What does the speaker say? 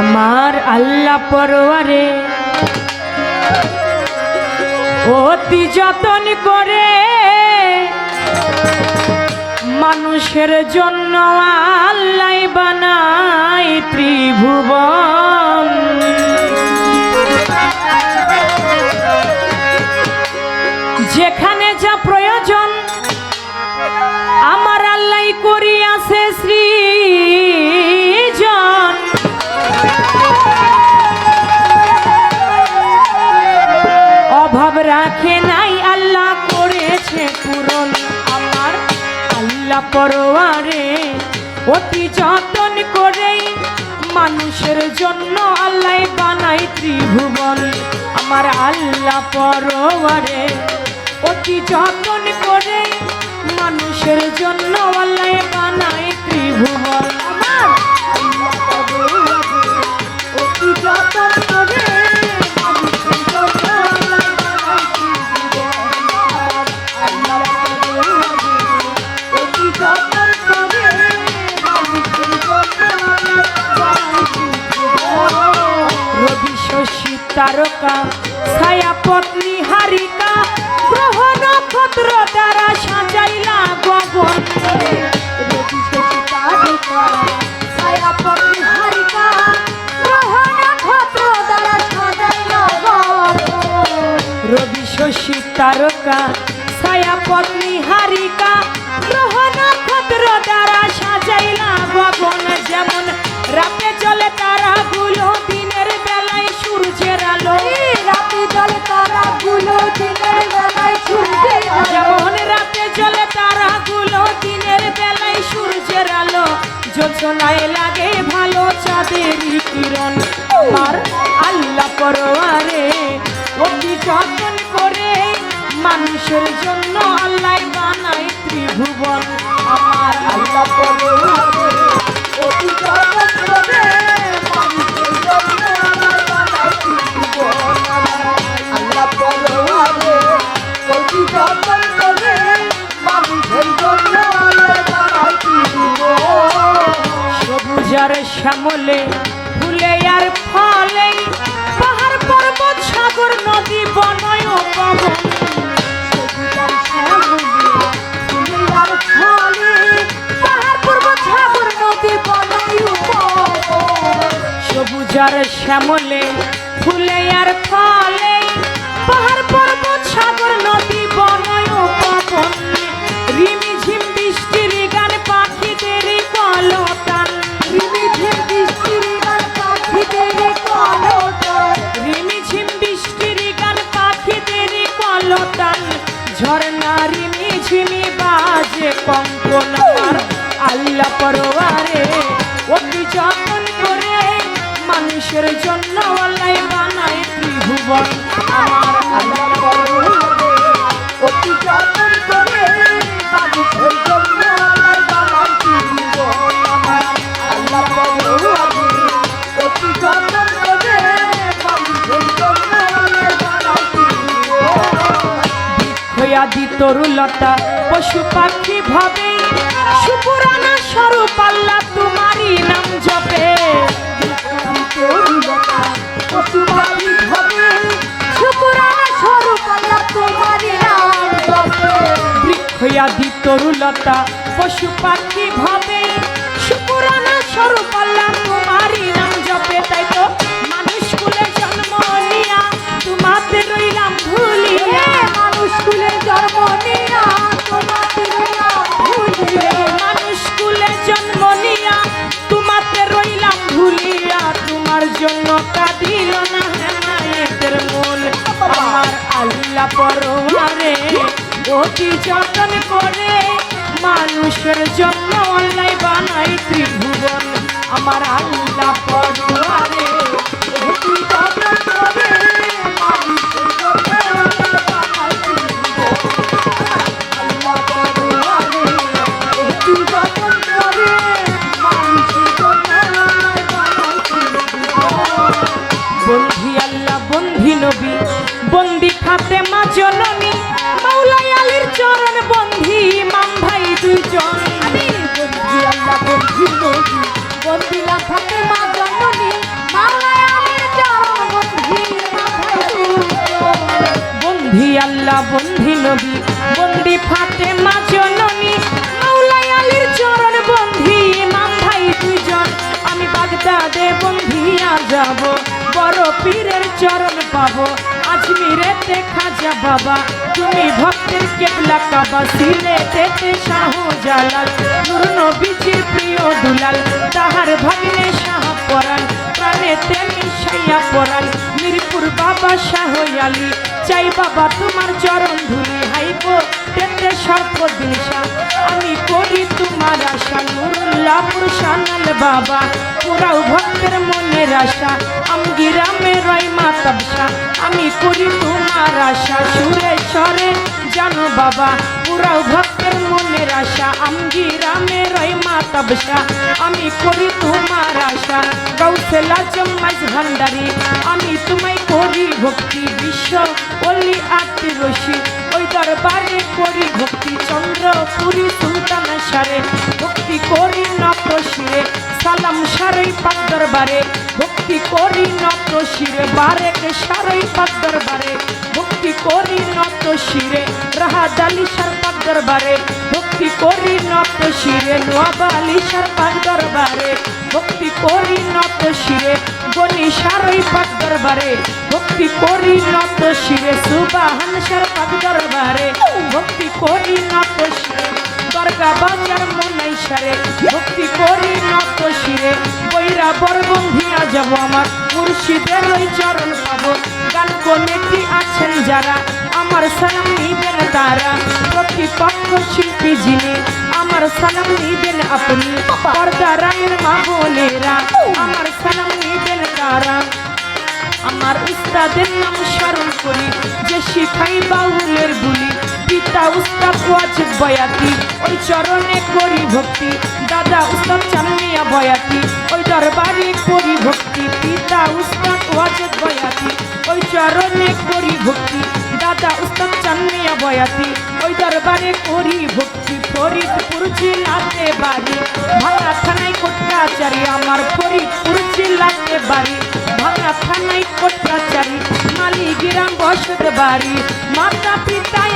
আমার আল্লাহ পরোয়ারে অতি যতন করে মানুষের জন্য আল্লাহ বানাই ত্রিভুবন। রাখে নাই, আল্লাহ করেছে পূরণ। আমার আল্লাহ পরোয়ারে অতি যতন করেই মানুষের জন্য আল্লাহ বানাই ত্রিভুবন। আমার আল্লাহ পরোয়ারে অতি যতন করে মানুষের জন্য আল্লাহ বানাই ত্রিভুবন। আমার অতি যতন করে ছায়া হারিকা গ্রহ নক্ষত্র দ্বারা সাজাইলা গগন। ছায়া হারিকা গ্রহ নক্ষত্র দ্বারা রবি শশী তারকা ছায়া পত্নী হারিকা গ্রহ নক্ষত্র দ্বারা সাজাইলা গগন। যেমন রাতে চলে তারাগুলো দিনের বেলায় সূর্যের আলো। সূর্যের আলো যোজনায় লাগে ভালো চাঁদের কিরণ আমার আল্লাহ পরোয়ারে, অতি যতন করে মানুষের জন্য আল্লাহ বানাই ত্রিভুবন। আমার আল্লাহ পরোয়ারে, অতি যতন করে মানুষের জন্য আল্লাহ বানাই ত্রিভুবন। আল্লাহ পরোয়ারে, অতি যতন করে মানুষের জন্য আল্লাহ সবুজার শ্যামলে, ফুলে আর ফলে, পাহাড়, পর্বত, সাগর, নদী বনয় পবন সবুজার শ্যামলে, ফুলে আর ফলে, পাহাড় কঙ্কন আমার আল্লাহ পরোয়ারে অতি যতন করে মানুষের জন্য বানায় ত্রিভুবন। আমার আল্লাহ তরুলতা পশু পাখি ভাবে। সুপুরানা স্বরূপ আল্লাহ তোমারই নাম জপে। পশু পাখি পাখি অতি যতন করে মানুষের জন্য অন্যায় বানাই ত্রিভুবন। আমার আল্লাহ পড়ুয়ারে অতি যতন বন্দিলা থাকে মা জননী। বন্ধি বন্ধি নবী বন্দি ফাতে মা জননী। মাওলায় আলীর চরণ বন্ধি মাম ভাই দুজন আমি বাগদাদে বন্ধিয়া যাব, বড় পীরের চরণ পাবো। আজমিরেতে খাজা বাবা। তুমি ভক্তের কেবলা কাবা সিলেটেতে শাহ জালাল। নূর নবীজির প্রিয় দুলাল, তাহার ভাগ্নে শাহ পরাণ। প্রাণেতে মিশাইয়া পরাণ, মিরপুর বাবা শাহ আলী। চাই বাবা তোমার চরণ ধুলি হাইব তেতে সর্বদিন শাহ আমি করি তোমার আশা নুরুল্লাহপুর শানাল বাবা। পুরাও ভক্তের মনের আশা আমি আমগিরামে রয় মাতাবসা আমি করি তোমার আশা, সুরে স্বরে জানো বাবা। পুরাও ভক্তের মনের আশা আমি আমগিরামে রয় মাতাবসা আমি করি তোমার আশা কৌশলা জম্মাজ ভান্ডারি। আমি তোমায় করি ভক্তি বিশ্ব আত্মি রশি, ওই দরবারে করি ভক্তি চন্দ্র, পুরী সুলতান সারে। ভক্তি করি নপ্র শিরে সালাম সারই পাক দরবারে। ভক্তি করি নপ্র শিরে কে সারই পাক দরবারে। ভক্তি করি শিরে রাহা দালি সার দরবারে ভক্তি করি নপ্র শিরে নোয়াবা আলী পাক দরবারে। ভক্তি করি নত শিরে, গনি সারই পাক দরবারে। ভক্তি করি নত শিরে, সুবাহান সার পাক দরবারে। ভক্তি করি নত শিরে, দরগা বাজার মনাই সারে। ভক্তি করি নত শিরে, বৈরা বরবন্ধিয়া যাব আমার। মুর্শিদের ওই চরণ পাবো। গান কমিটি আছেন যারা, আমার সালাম নিবেন তারা। শিল্পী যিনি আমার সালাম নিবেন আপনি। পর্দা রায়ের মা বোনেরা, আমার সালাম নিবেন তারা। আমার উস্তাদের নাম স্মরণ করি, যে শিখাই বাউলের বুলি। পিতা উস্তাদ ওয়াজিব বয়াতি, ওই চরণে করি ভক্তি। দাদা উস্তাদ চামিয়া বয়াতি, ওই দরবারে করি ভক্তি। পিতা উস্তাদ ওয়াজিব বয়াতি, ওই চরণে করি ভক্তি। দাদা উস্তাদ চান্মিয়া বয়াতি, ওই দরবারে করি ভক্তি। বাড়ি মাতা পিতা